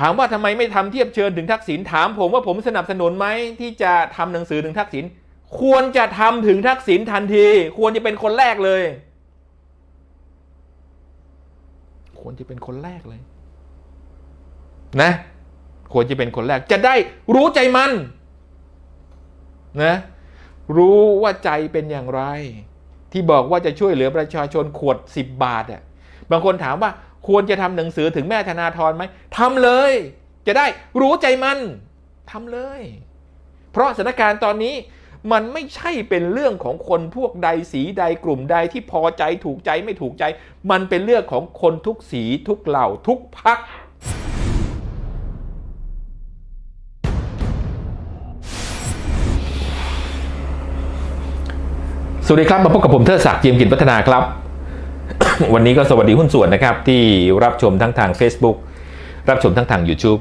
ถามว่าทำไมไม่ทำเทียบเชิญถึงทักษิณถามผมว่าผมสนับสนุนไหมที่จะทำหนังสือถึงทักษิณควรจะทำถึงทักษิณทันที ควรจะเป็นคนแรกเลย ควรจะเป็นคนแรกเลย นะ ควรจะเป็นคนแรก จะได้รู้ใจมัน นะ รู้ว่าใจเป็นอย่างไร ที่บอกว่าจะช่วยเหลือประชาชนขวด10บาทอะบางคนถามว่า ควรจะทำหนังสือถึงแม่ธนาธรไหมทำเลย จะได้รู้ใจมันทำเลย เพราะสถานการณ์ตอนนี้มันไม่ใช่เป็นเรื่องของคนพวกใดสีใดกลุ่มใดที่พอใจถูกใจไม่ถูกใจ มันเป็นเรื่องของคนทุกสีทุกเหล่าทุกพักสวัสดีครับ มาพบกับผมเทิดศักดิ์เจียมกิจพัฒนาครับ วันนี้ก็สวัสดีหุ้นส่วนนะครับ ที่รับชมทั้งทาง Facebook รับชมทั้งทาง YouTube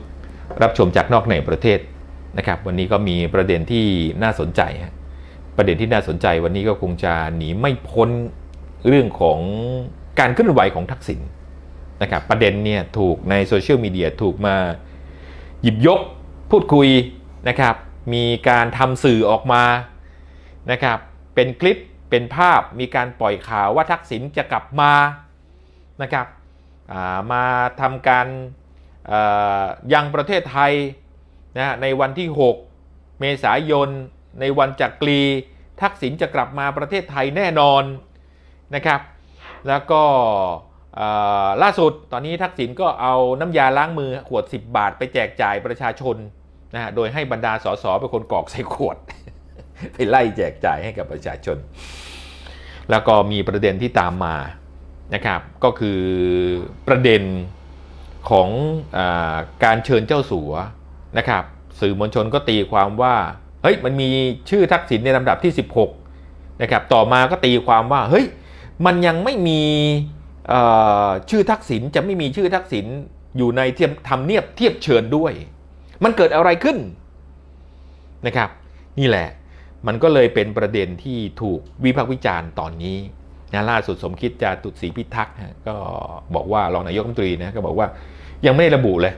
รับชมจากนอกในประเทศนะครับ วันนี้ก็มีประเด็นที่น่าสนใจฮะประเด็นที่น่าสนใจวันนี้ก็คงจะหนีไม่พ้นเรื่องของการเคลื่อนไหวของทักษิณนะครับประเด็นเนี่ยถูกในโซเชียลมีเดียถูกมาหยิบยกพูดคุยนะครับ มีการทำสื่อออกมานะครับ เป็นคลิป เป็นภาพมีการปล่อยข่าวว่าทักษิณจะกลับมานะครับามาทำการยังประเทศไทยนะในวันที่ 6 เมษายน ในวันจักรีทักษิณจะกลับมาประเทศไทยแน่นอนนะครับ แล้วก็ล่าสุดตอนนี้ทักษิณก็เอาน้ำยาล้างมือขวด 10 บาทไปแจกจ่ายประชาชนนะฮะโดยให้บรรดาสสเป็นคนกรอกใส่ขวด ไปไล่แจกจ่ายให้กับประชาชน แล้วก็มีประเด็นที่ตามมานะครับ ก็คือประเด็นของอการเชิญเจ้าสัวนะครับ สื่อมวลชนก็ตีความว่าเฮ้ยมันมีชื่อทักษิณในลำดับที่ 16นะครับต่อมาก็ตีความว่าเฮ้ยมันยังไม่มีชื่อทักษิณจะไม่มีชื่อทักษิณอยู่ในเทียมทำเนียบเทียบเชิญด้วย มันเกิดอะไรขึ้นนะครับ นี่แหละ มันก็เลยเป็นประเด็นที่ถูกวิพากษ์วิจารณ์ตอนนี้นะล่าสุดสมคิดจาตุศรีพิทักษ์ก็บอกว่ารองนายกรัฐมนตรีนะก็บอกว่ายังไม่ได้ระบุเลย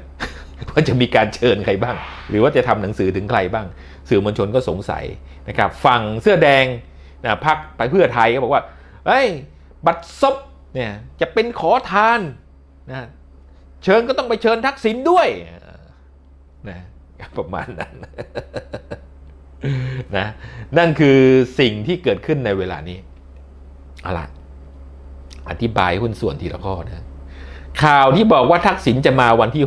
ว่าจะมีการเชิญใครบ้าง หรือว่าจะทำหนังสือถึงใครบ้าง สื่อมวลชนก็สงสัยนะครับฝั่งเสื้อแดงนะพักไปเพื่อไทยก็บอกว่าเฮ้ยบัตรซบเนี่ยจะเป็นขอทานนะเชิญก็ต้องไปเชิญทักษิณด้วยนะประมาณนั้น นะนั่นคือสิ่งที่เกิดขึ้นในเวลานี้เอาละอธิบายหุ้นส่วนทีละข้อนะข่าวที่บอกว่าทักษิณจะมาวันที่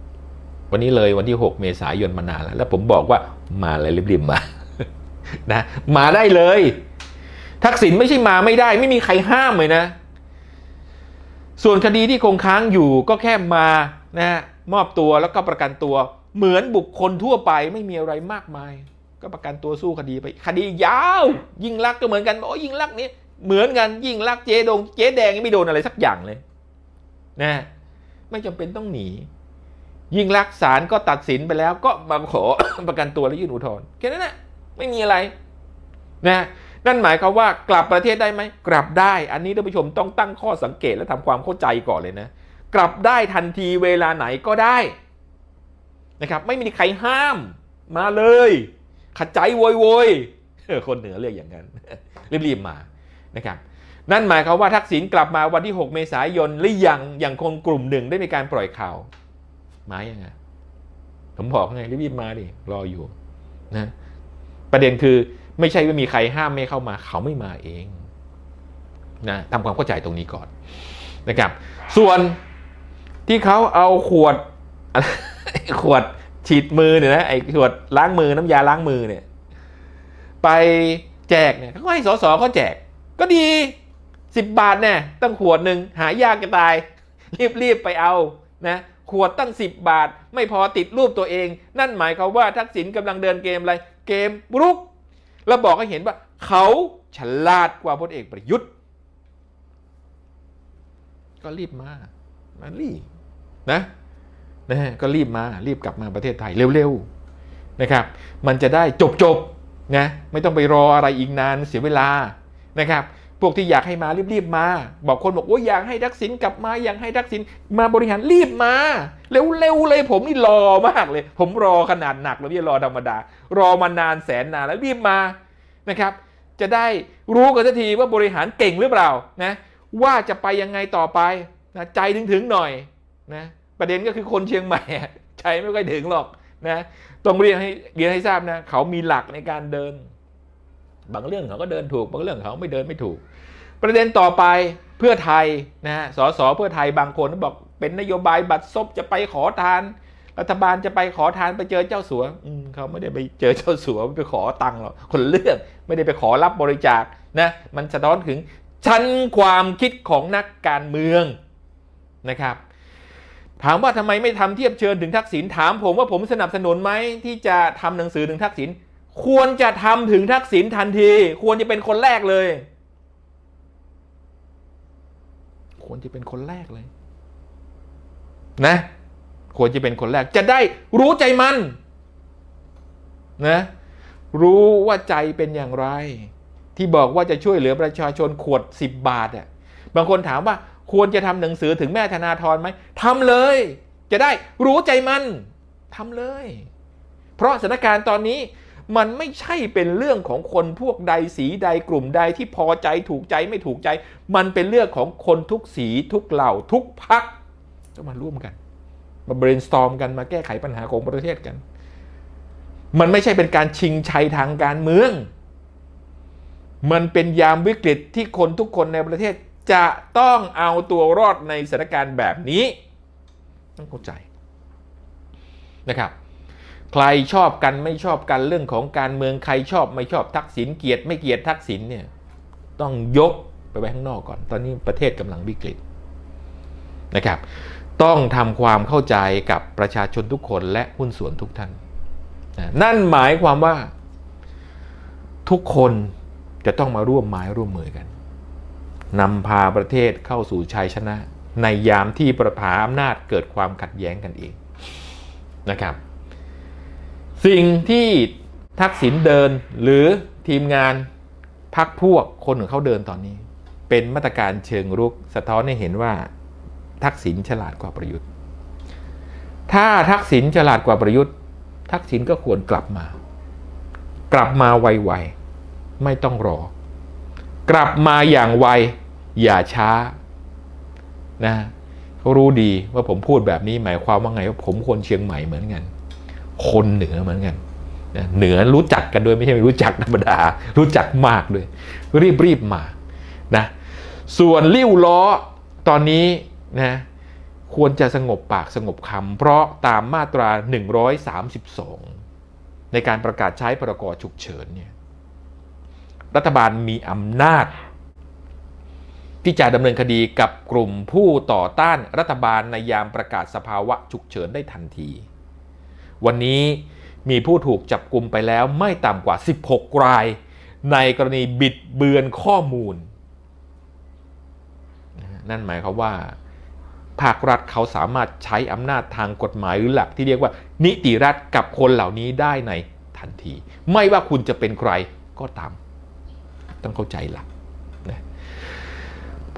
6 วันนี้เลยวันที่ 6 เมษายนมานานแล้ว แล้วผมบอกว่ามาเลยรีบๆมานะมาได้เลย ทักษิณไม่ใช่มาไม่ได้ ไม่มีใครห้ามเลยนะ ส่วนคดีที่คงค้างอยู่ก็แค่มานะมอบตัวแล้วก็ประกันตัว เหมือนบุคคลทั่วไปไม่มีอะไรมากมาย ก็ประกันตัวสู้คดีไป คดียาว ยิ่งลักก็เหมือนกันโอ้ยิ่งลักนี่เหมือนกันยิ่งลักเจ๊ดงเจ๊แดงยังไม่โดนอะไรสักอย่างเลยนะไม่จำเป็นต้องหนี ยิ่งลักศาลก็ตัดสินไปแล้ว ก็มาขอประกันตัวและยื่นอุทธรณ์แค่นั้นนะไม่มีอะไรนะนั่นหมายความว่ากลับประเทศได้ไหมกลับได้ อันนี้ท่านผู้ชมต้องตั้งข้อสังเกตและทำความเข้าใจก่อนเลยนะ กลับได้ทันทีเวลาไหนก็ได้นะครับ ไม่มีใครห้ามมาเลย ขจายโวยโวยคนเหนือเรียกอย่างนั้น รีบๆมานะครับนั่นหมายความว่าทักษิณกลับมาวันที่ 6 เมษายนหรือยังอย่างคนกลุ่มหนึ่งได้มีการปล่อยข่าวมายังไงผมบอกไงรีบๆมาดิรออยู่นะประเด็นคือไม่ใช่ว่ามีใครห้ามไม่เข้ามา เขาไม่มาเองนะทำความเข้าใจตรงนี้ก่อนนะครับ ส่วนที่เขาเอาขวดขวด ฉีดมือเนี่ยนะไอ้ขวดล้างมือน้ำยาล้างมือเนี่ย ไปแจกเนี่ยเขาให้สสเขาแจก ก็ดีสิบบาทเนี่ยตั้งขวดหนึ่งหายากจะตาย รีบๆไปเอานะขวดตั้ง 10 บาท ไม่พอติดรูปตัวเอง นั่นหมายความว่าทักษิณกำลังเดินเกมอะไร เกมรุก แล้วบอกให้เห็นว่า เขาฉลาดกว่าพลเอกประยุทธ์ ก็รีบมามารีบนะ นะฮะก็รีบมารีบกลับมาประเทศไทยเร็วๆนะครับ มันจะได้จบๆนะไม่ต้องไปรออะไรอีกนานเสียเวลานะครับ พวกที่อยากให้มารีบๆมา บอกคนบอกโอ้ยอยากให้ทักษิณกลับมาอยากให้ทักษิณมาบริหารรีบมาเร็วๆเลย ผมนี่รอมากเลย ผมรอขนาดหนักเลยไม่รอธรรมดา รอมานานแสนนานแล้วรีบมานะครับ จะได้รู้กันสักทีว่าบริหารเก่งหรือเปล่านะว่าจะไปยังไงต่อไปนะใจถึงๆหน่อยนะ ประเด็นก็คือคนเชียงใหม่อะใจไม่ค่อยถึงหรอกนะต้องเรียนให้เรียนให้ทราบนะเขามีหลักในการเดิน บางเรื่องเขาก็เดินถูก บางเรื่องเขาไม่เดินไม่ถูก ประเด็นต่อไปเพื่อไทยนะฮะสสเพื่อไทยบางคนบอกเป็นนโยบายบัตรซบจะไปขอทาน รัฐบาลจะไปขอทานไปเจอเจ้าสัวเขาไม่ได้ไปเจอเจ้าสัวไปขอตังค์หรอกคนเรื่องไม่ได้ไปขอรับบริจาคนะมันสะท้อนถึงชั้นความคิดของนักการเมืองนะครับ ถามว่าทำไมไม่ทำเทียบเชิญถึงทักษิณถามผมว่าผมสนับสนุนไหมที่จะทำหนังสือถึงทักษิณควรจะทำถึงทักษิณทันที ควรจะเป็นคนแรกเลย ควรจะเป็นคนแรกเลย นะ ควรจะเป็นคนแรกจะได้รู้ใจมันนะรู้ว่าใจเป็นอย่างไร ที่บอกว่าจะช่วยเหลือประชาชนขวด 10 บาทอะบางคนถามว่า ควรจะทำหนังสือถึงแม่ธนาธรไหมทำเลย จะได้รู้ใจมันทำเลย เพราะสถานการณ์ตอนนี้มันไม่ใช่เป็นเรื่องของคนพวกใดสีใดกลุ่มใดที่พอใจถูกใจไม่ถูกใจ มันเป็นเรื่องของคนทุกสีทุกเหล่าทุกพักต้องมาร่วมกัน มา brainstorm กันมาแก้ไขปัญหาของประเทศกัน มันไม่ใช่เป็นการชิงชัยทางการเมือง มันเป็นยามวิกฤตที่คนทุกคนในประเทศ จะต้องเอาตัวรอดในสถานการณ์แบบนี้ ต้องเข้าใจนะครับ ใครชอบกันไม่ชอบกันเรื่องของการเมืองใครชอบไม่ชอบทักษิณเกลียดไม่เกลียดทักษิณเนี่ยต้องยกไปไว้ข้างนอกก่อน ตอนนี้ประเทศกำลังวิกฤตนะครับต้องทำความเข้าใจกับประชาชนทุกคนและหุ้นส่วนทุกท่านนะนั่นหมายความว่าทุกคนจะต้องมาร่วมไม้ร่วมมือกัน นำพาประเทศเข้าสู่ชัยชนะ ในยามที่ประผาอำนาจเกิดความขัดแย้งกันเองนะครับ สิ่งที่ทักษิณเดินหรือทีมงานพักพวกคนของเขาเดินตอนนี้ เป็นมาตรการเชิงรุกสะท้อนให้เห็นว่า ทักษิณฉลาดกว่าประยุทธ์ ถ้าทักษิณฉลาดกว่าประยุทธ์ ทักษิณก็ควรกลับมา กลับมาไวๆไม่ต้องรอ กลับมาอย่างไว อย่าช้านะเขารู้ดีว่าผมพูดแบบนี้หมายความว่าไงว่าผมคนเชียงใหม่เหมือนกัน คนเหนือเหมือนกันนะเหนือรู้จักกันด้วยไม่ใช่ไม่รู้จักธรรมดา รู้จักมากด้วย รีบรีบมานะส่วนริ้วล้อตอนนี้นะควรจะสงบปากสงบคำเพราะตามมาตรา 132 ในการประกาศใช้พรกฉุกเฉินเนี่ย รัฐบาลมีอำนาจ ที่จะดำเนินคดีกับกลุ่มผู้ต่อต้านรัฐบาลในยามประกาศสภาวะฉุกเฉินได้ทันที วันนี้มีผู้ถูกจับกลุ่มไปแล้วไม่ต่ำกว่า 16 ราย ในกรณีบิดเบือนข้อมูล นั่นหมายความว่าภาครัฐเขาสามารถใช้อำนาจทางกฎหมายหรือหลักที่เรียกว่า นิติรัฐกับคนเหล่านี้ได้ในทันที ไม่ว่าคุณจะเป็นใครก็ตาม ต้องเข้าใจหลักนะ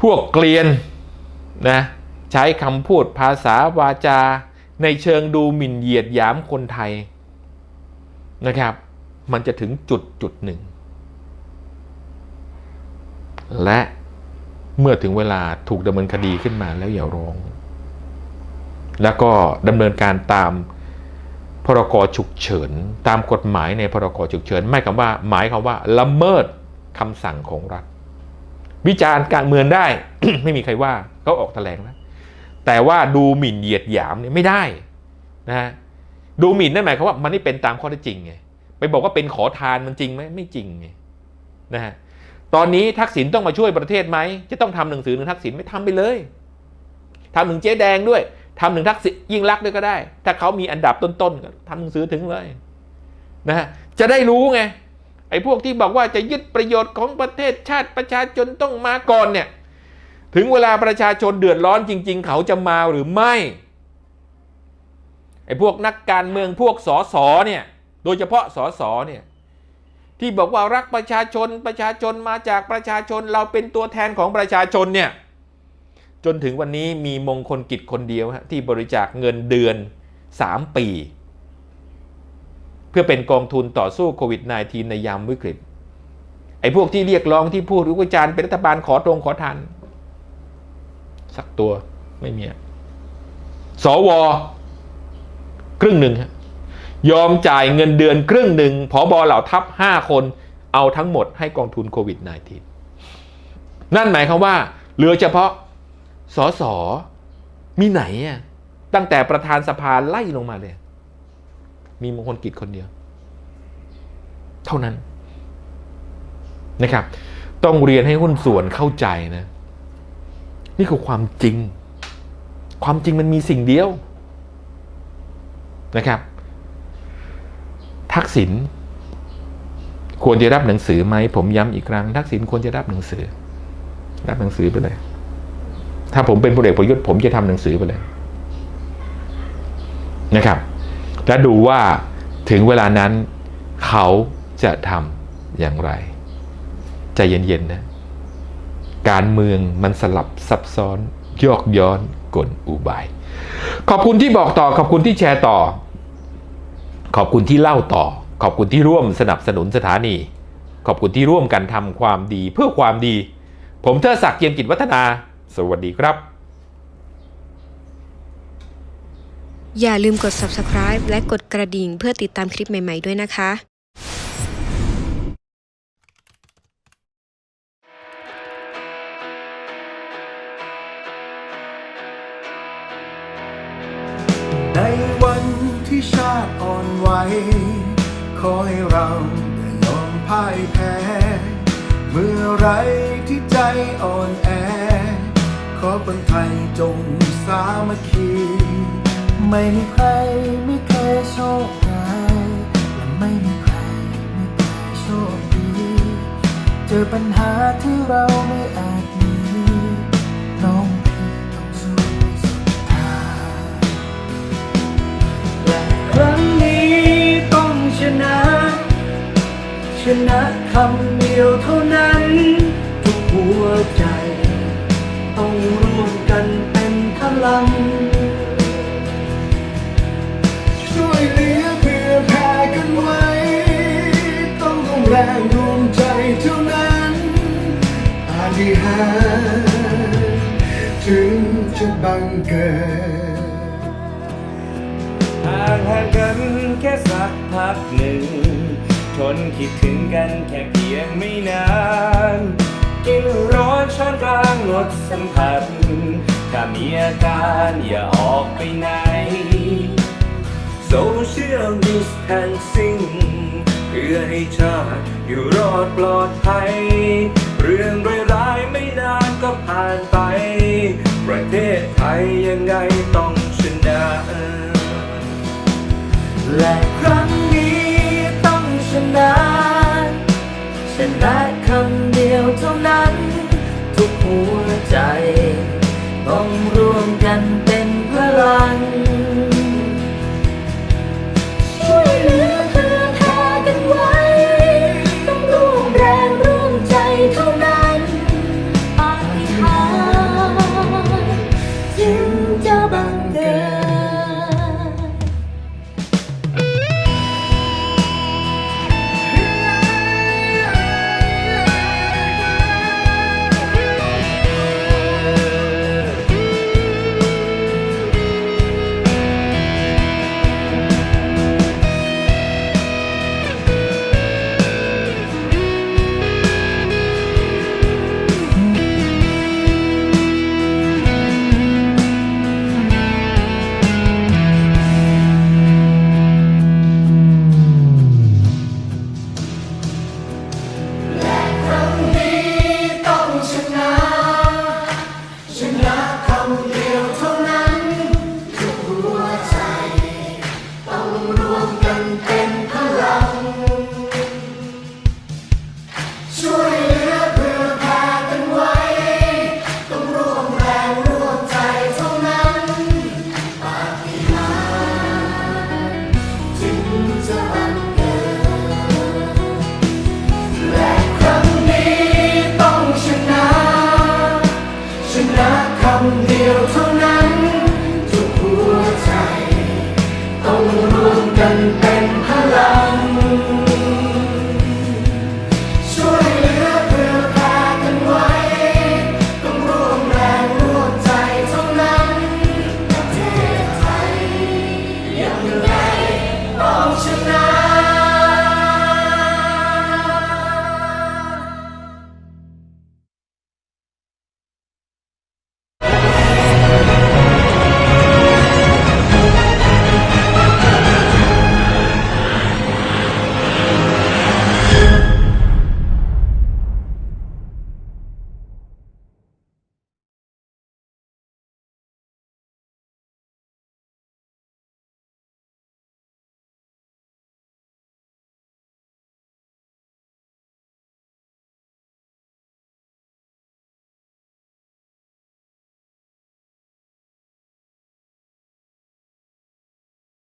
พวกเกลียนนะใช้คำพูดภาษาวาจา ในเชิงดูหมิ่นเหยียดหยามคนไทยนะครับ มันจะถึงจุดจุดหนึ่ง และเมื่อถึงเวลาถูกดำเนินคดีขึ้นมาแล้วอย่าร้อง แล้วก็ดำเนินการตามพรกฉุกเฉิน ตามกฎหมายในพรกฉุกเฉิน ไม่คำว่า หมายคำว่าละเมิด คำสั่งของรัฐ วิจารณ์การเมืองได้ ไม่มีใครว่าเขาออกแถลงแล้วแต่ว่าดูหมิ่นเหยียดหยามเนี่ยไม่ได้นะฮะดูหมิ่นนั่นหมายความว่ามันไม่เป็นตามข้อเท็จจริงไงไปบอกว่าเป็นขอทานมันจริงไหมไม่จริงไงนะฮะตอนนี้ทักษิณต้องมาช่วยประเทศไหมจะต้องทำหนังสือหนึ่งทักษิณไม่ทำไปเลยทำหนึ่งเจ๊แดงด้วยทำหนึ่งทักษิณยิ่งรักด้วยก็ได้ ถ้าเขามีอันดับต้นๆก็ทำหนังสือถึงเลยนะฮะจะได้รู้ไง ไอ้พวกที่บอกว่าจะยึดประโยชน์ของประเทศชาติประชาชนต้องมาก่อนเนี่ย ถึงเวลาประชาชนเดือดร้อนจริง ๆ เขาจะมาหรือไม่ไอ้พวกนักการเมืองพวกสอสอเนี่ย โดยเฉพาะสอสอเนี่ยที่บอกว่ารักประชาชนประชาชนมาจากประชาชนเราเป็นตัวแทนของประชาชนเนี่ยจนถึงวันนี้มีมงคลกิจคนเดียวฮะที่บริจาคเงินเดือน 3 ปี เพื่อเป็นกองทุนต่อสู้โควิด -19 ในยามวิกฤตไอ้พวกที่เรียกร้องที่พูดวิจารณ์เป็นรัฐบาลขอตรงขอทานสักตัวไม่มีอะสวครึ่งหนึ่งยอมจ่ายเงินเดือนครึ่งหนึ่งผอบอเหล่าทัพห้าคนเอาทั้งหมดให้กองทุนโควิด -19 นั่นหมายความว่าเหลือเฉพาะสอสอมีไหนอะตั้งแต่ประธานสภาไล่ลงมาเลย มีมงคลกิจคนเดียว เท่านั้นนะครับ ต้องเรียนให้หุ้นส่วนเข้าใจนะ นี่คือความจริง ความจริงมันมีสิ่งเดียวนะครับ ทักษิณควรจะรับหนังสือไหม ผมย้ำอีกครั้ง ทักษิณควรจะรับหนังสือ รับหนังสือไปเลย ถ้าผมเป็นพลเอกประยุทธ์ผมจะทำหนังสือไปเลยนะครับ และดูว่าถึงเวลานั้นเขาจะทำอย่างไร ใจเย็นๆนะ การเมืองมันสลับซับซ้อนยอกย้อนกลอุบาย ขอบคุณที่บอกต่อ ขอบคุณที่แชร์ต่อ ขอบคุณที่เล่าต่อ ขอบคุณที่ร่วมสนับสนุนสถานี ขอบคุณที่ร่วมกันทำความดีเพื่อความดี ผมเทอศักดิ์เกียมกิจวัฒนา สวัสดีครับ อย่าลืมกด subscribe และกดกระดิ่งเพื่อติดตามคลิปใหม่ ๆ ด้วยนะคะ ในวันที่ชาติอ่อนไหว ขอให้เราได้ยอมพ่ายแพ้ เมื่อไรที่ใจอ่อนแอ ขอคนไทยจงสามัคคี ไม่มีใครไม่เคยโชคร้ายและไม่มีใครไม่เคยโชคดี เจอปัญหาที่เราไม่อาจหนีน้องพี่ต้องสู้สุดทางและครั้งนี้ต้องชนะ ชนะคำเดียวเท่านั้นทุกหัวใจ ต้องร่วมกันเป็นพลัง ต้องร่วมแรงรวมใจเท่านั้นปาฏิหาริย์ถึงจะบังเกิดห่างห่างกันแค่สักพักหนึ่ง ทนคิดถึงกันแค่เพียงไม่นาน กินร้อนช้อนกลางงดสัมผัส ถ้ามีอาการอย่าออกไปไหน Social distancing เพื่อให้ชาติอยู่รอดปลอดภัย เรื่องร้ายๆไม่นานก็ผ่านไป ประเทศไทยยังไงต้องชนะ และครั้งนี้ต้องชนะชนะคำเดียวเท่านั้น ทุกหัวใจ ต้องร่วมกันเป็นพลัง Ông luôn